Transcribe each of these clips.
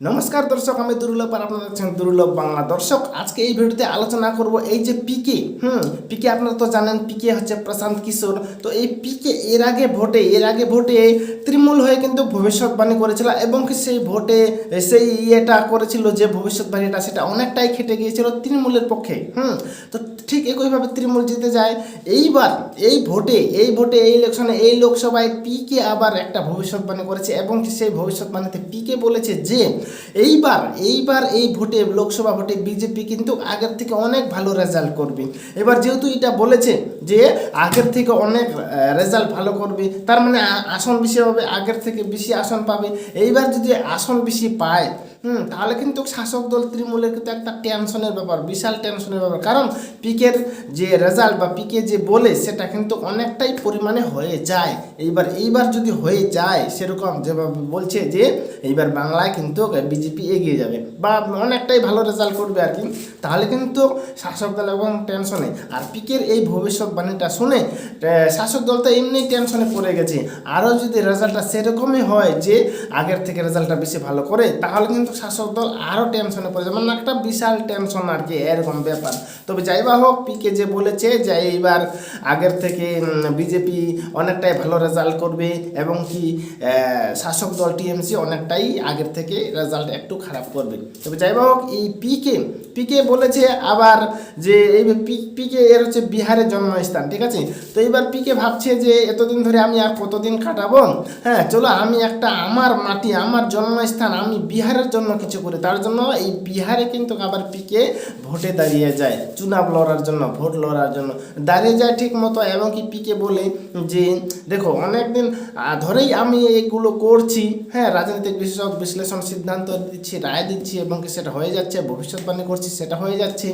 নমস্কার দর্শক, আমি দুর্লভ আর আপনারা দেখছেন দুর্লভ বাংলা। দর্শক, আজকে এই ভিডিওতে আলোচনা করব এই যে পিকে হুম পিকে আপনারা তো জানেন পিকে হচ্ছে প্রশান্ত কিশোর। তো এই পিকে এর আগে ভোটে, এর আগে ভোটে তৃণমূল হয়ে কিন্তু ভবিষ্যৎবাণী করেছিল এবং সেই ভোটে সেই ইয়েটা করেছিল যে ভবিষ্যৎবাণীটা, সেটা অনেকটাই খেটে গিয়েছিল তৃণমূলের পক্ষে, হুম। তো ঠিক একইভাবে তৃণমূল জিতে যায়। এইবার এই ভোটে এই ভোটে, এই ইলেকশনে, এই লোকসভায় পিকে আবার একটা ভবিষ্যৎবাণী করেছে এবং সেই ভবিষ্যৎবাণীতে পিকে বলেছে যে এইবার এইবার এই ভোটে, লোকসভা ভোটে বিজেপি কিন্তু আগের থেকে অনেক ভালো রেজাল্ট করবে। এবার যেহেতু এটা বলেছে যে আগের থেকে অনেক রেজাল্ট ভালো করবে, তার মানে আসন বেশি হবে, আগের থেকে বেশি আসন পাবে। এইবার যদি আসন বেশি পায়, হুম, তাহলে কিন্তু শাসক দল তৃণমূলের কিন্তু একটা টেনশনের ব্যাপার, বিশাল টেনশনের ব্যাপার। কারণ পিকের যে রেজাল্ট বা পিকে যে বলে, সেটা কিন্তু অনেকটাই পরিমাণে হয়ে যায়। এইবার এইবার যদি হয়ে যায়, সেরকম যেভাবে বলছে যে, এইবার বাংলায় কিন্তু বিজেপি এগিয়ে যাবে বা অনেকটাই ভালো রেজাল্ট করবে আর কি, তাহলে কিন্তু শাসক দল এবং টেনশনে আর পিকের এই ভবিষ্যৎবাণীটা শুনে শাসক দল তো এমনি টেনশনে পড়ে গেছে। আরও যদি রেজাল্টটা সেরকমই হয় যে আগের থেকে রেজাল্টটা বেশি ভালো করে, তাহলে কিন্তু শাসক দল আরও টেনশনে পড়ে যাবে। মানে একটা বিশাল টেনশন আর কি, এরকম ব্যাপার। তবে যাই বা হোক পিকে যে বলেছে যে এইবার আগের থেকে বিজেপি অনেকটাই ভালো রেজাল্ট করবে এবং কি শাসক দল টিএমসি অনেকটাই আগের থেকে রেজাল্ট একটু খারাপ করবে। তবে যাই হোক, এই পিকে পিকে বলেছে আবার যে এই পিকে এর হচ্ছে বিহারের জন্মস্থান, ঠিক আছে? তো এইবার পিকে ভাবছে যে এতদিন ধরে আমি আর কতদিন কাটাবো? হ্যাঁ চলো আমি একটা আমার মাটি, আমার জন্মস্থান আমি বিহারের জন্য কিছু করি। তার জন্য এই বিহারে কিন্তু আবার পিকে ভোটে দাঁড়িয়ে যায়, চুনাব লড়ার জন্য, ভোট লড়ার জন্য। দাঁড়িয়ে যায় ঠিক মতো, এবং কি পিকে বলে যে, দেখো, অনেকদিন ধরেই আমি এগুলো করছি হ্যাঁ রাজনৈতিক বিশেষক বিশ্লেষণ সিদ্ধান্ত দিচ্ছি, রায় দিচ্ছি এবং কি সেটা হয়ে যাচ্ছে ভবিষ্যৎবাণী করছি, সেটা হয়ে যাচ্ছে।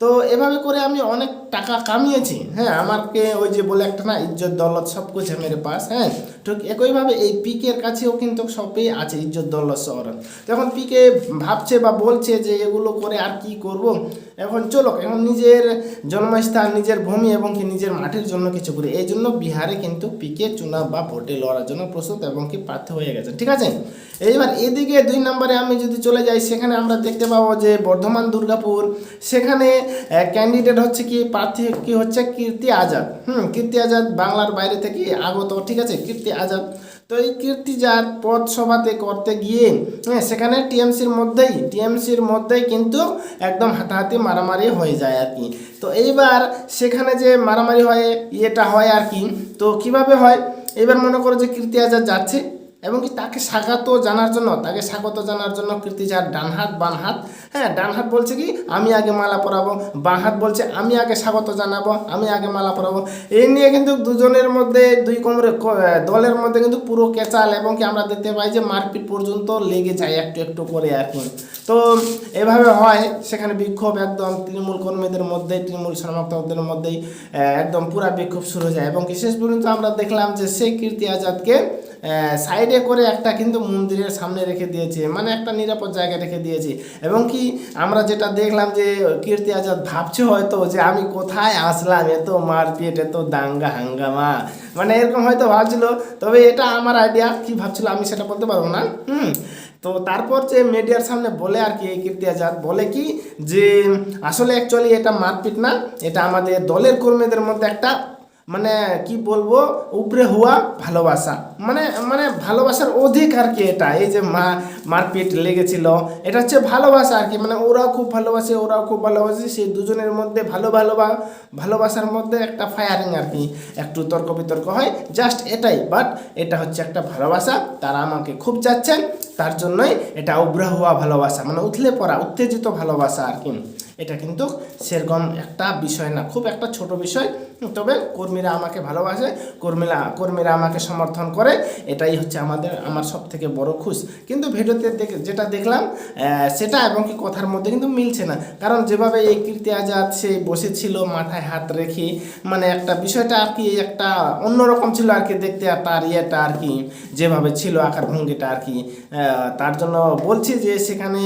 তো এভাবে করে আমি অনেক টাকা কামিয়েছি। হ্যাঁ আমাকে ওই যে বলে একটা না, ইজ্জত, দৌলত সব কিছু মেরে পাস হ্যাঁ। ঠিক একইভাবে এই পিকের কাছেও কিন্তু সবই আছে, ইজ্জত, দৌলত, শহরত। তখন পিকে ভাবছে বা বলছে যে এগুলো করে আর কি করব? এখন চলো, এখন নিজের জন্মস্থান, নিজের ভূমি এবং কি নিজের মাটির জন্য কিছু করি। এই জন্য বিহারে কিন্তু পিকে চুনাব বা ভোটে লড়ার জন্য প্রস্তুত এবং কি প্রার্থী হয়ে গেছে। ঠিক আছে? এইবার এদিকে দুই নম্বরে আমি যদি চলে যাই, সেখানে আমরা দেখতে পাবো যে বর্ধমান দুর্গাপুর, সেখানে ক্যান্ডিডেট হচ্ছে কি, প্রার্থী কি হচ্ছে কীর্তি আজাদ। হুম, কীর্তি আজাদ বাংলার বাইরে থেকে আগত, ঠিক আছে? কীর্তি আজাদ। তো এই কীর্তি যার পদসভাতে করতে গিয়ে হ্যাঁ সেখানে টিএমসির মধ্যেই টিএমসির মধ্যেই কিন্তু একদম হাতাহাতি মারামারি হয়ে যায় আর কি। তো এইবার সেখানে যে মারামারি হয়, ইয়েটা হয় আর কি। তো কীভাবে হয়? এবার মনে করো যে কীর্তি আজাদ যাচ্ছে। এবং কি তাকে স্বাগত জানার জন্য, তাকে স্বাগত জানার জন্য কীর্তি যার ডান হাত, বাম হাত। হ্যাঁ ডান হাত বলছে কি? আমি আগে মালা পরাবো। বাঁ হাত বলছে, আমি আগে স্বাগত জানাব, আমি আগে মালা পরাবো। এই নিয়ে কিন্তু দুজনের মধ্যে, দুই কোমরে দলের মধ্যে কিন্তু পুরো কেচাল এবং কি আমরা দেখতে পাই যে মারপিট পর্যন্ত লেগে যায় একটু একটু করে এখন। তো এভাবে হয়, সেখানে বিক্ষোভ একদম তৃণমূল কর্মীদের মধ্যে তৃণমূল সমর্থকদের মধ্যেই একদম পুরা বিক্ষোভ শুরু হয়ে যায়। এবং শেষ পর্যন্ত আমরা দেখলাম যে সেই কীর্তি আজাদকে সাইডে করে একটা কিন্তু মন্দিরের সামনে রেখে দিয়েছে মানে একটা নিরাপদ জায়গায় রেখে দিয়েছে। এবং কি আমরা যেটা দেখলাম যে কীর্তি আজাদ ভাবছে হয়তো যে আমি কোথায় আসলাম, এত মারপিট, এত দাঙ্গা হাঙ্গামা। মানে এরকম হয়তো ভাবছিল, তবে এটা আমার আইডিয়া কি ভাবছিল আমি সেটা বলতে পারব না। হুম, তো তারপর যে মিডিয়ার সামনে বলে আর কি এই কীর্তি আজাদ, বলে কি যে আসলে অ্যাকচুয়ালি এটা মারপিট না, এটা আমাদের দলের কর্মীদের মধ্যে একটা মানে কি বলব, উপরে হওয়া ভালোবাসা। মানে মানে ভালোবাসার অধিক আর কি এটা? এই যে মা, মারপিট লেগেছিল, এটা হচ্ছে ভালোবাসা আর কি। মানে ওরাও খুব ভালোবাসে, ওরাও খুব ভালোবাসে, সেই দুজনের মধ্যে ভালো ভালো ভালোবাসার মধ্যে একটা ফায়ারিং আর কি। একটু তর্ক বিতর্ক হয় জাস্ট এটাই। বাট এটা হচ্ছে একটা ভালোবাসা, তারা আমাকে খুব চাচ্ছেন, তার জন্যই এটা উগ্র হওয়া ভালোবাসা মানে উথলে পড়া, উত্তেজিত ভালোবাসা আর কি। এটা কিন্তু সেরকম একটা বিষয় না, খুব একটা ছোট বিষয়। তবে কর্মীরা আমাকে ভালোবাসে, কর্মীরা কর্মীরা আমাকে সমর্থন করে, এটাই হচ্ছে আমাদের, আমার সব থেকে বড় খুশ। কিন্তু ভিডিওতে যেটা দেখলাম সেটা এবং কি কথার মধ্যে কিন্তু মিলছে না। কারণ যেভাবে এই কীর্তি আজাদ সে বসেছিল মাথায় হাত রেখে মানে একটা বিষয়টা আর কি, একটা অন্যরকম ছিল আর কি দেখতে তার ইয়েটা আর কি, যেভাবে ছিল আকার ভঙ্গিটা আর কি তার জন্য বলছি যে সেখানে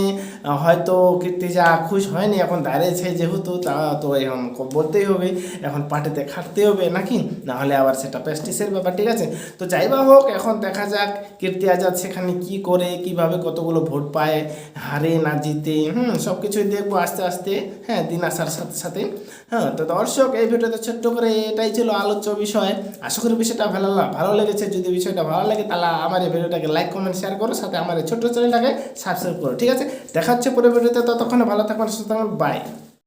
হয়তো কীর্তি যা খুশ হয়নি, এখন দাঁড়িয়েছে যেহেতু তা তো এখন বলতেই হবে, এখন পার্টিতে খাটতে হবে নাকি? না হলে আবার সেটা প্রেস্টিসের ব্যাপার, ঠিক আছে? তো যাই হোক, এখন দেখা যাক কীর্তি আজাদ সেখানে কি করে, কীভাবে কতগুলো ভোট পায়, হারে না জিতে, হুম সব কিছুই দেখব আস্তে আস্তে হ্যাঁ দিন আসার সাথে সাথে। হ্যাঁ তো দর্শক, এই ভিডিওতে ছোট্ট করে এটাই ছিল আলোচ্য বিষয়। আশা করি বিষয়টা ভালো ভালো লেগেছে। যদি বিষয়টা ভালো লাগে, তাহলে আমার এই ভিডিওটাকে লাইক, কমেন্ট, শেয়ার করো, সাথে আমার এই ছোট্ট চ্যানেলটাকে সাবস্ক্রাইব করো, ঠিক আছে? দেখা হচ্ছে পরে ভিডিওতে, ততক্ষণে ভালো থাকবেন, সুস্থ থাকবেন বাই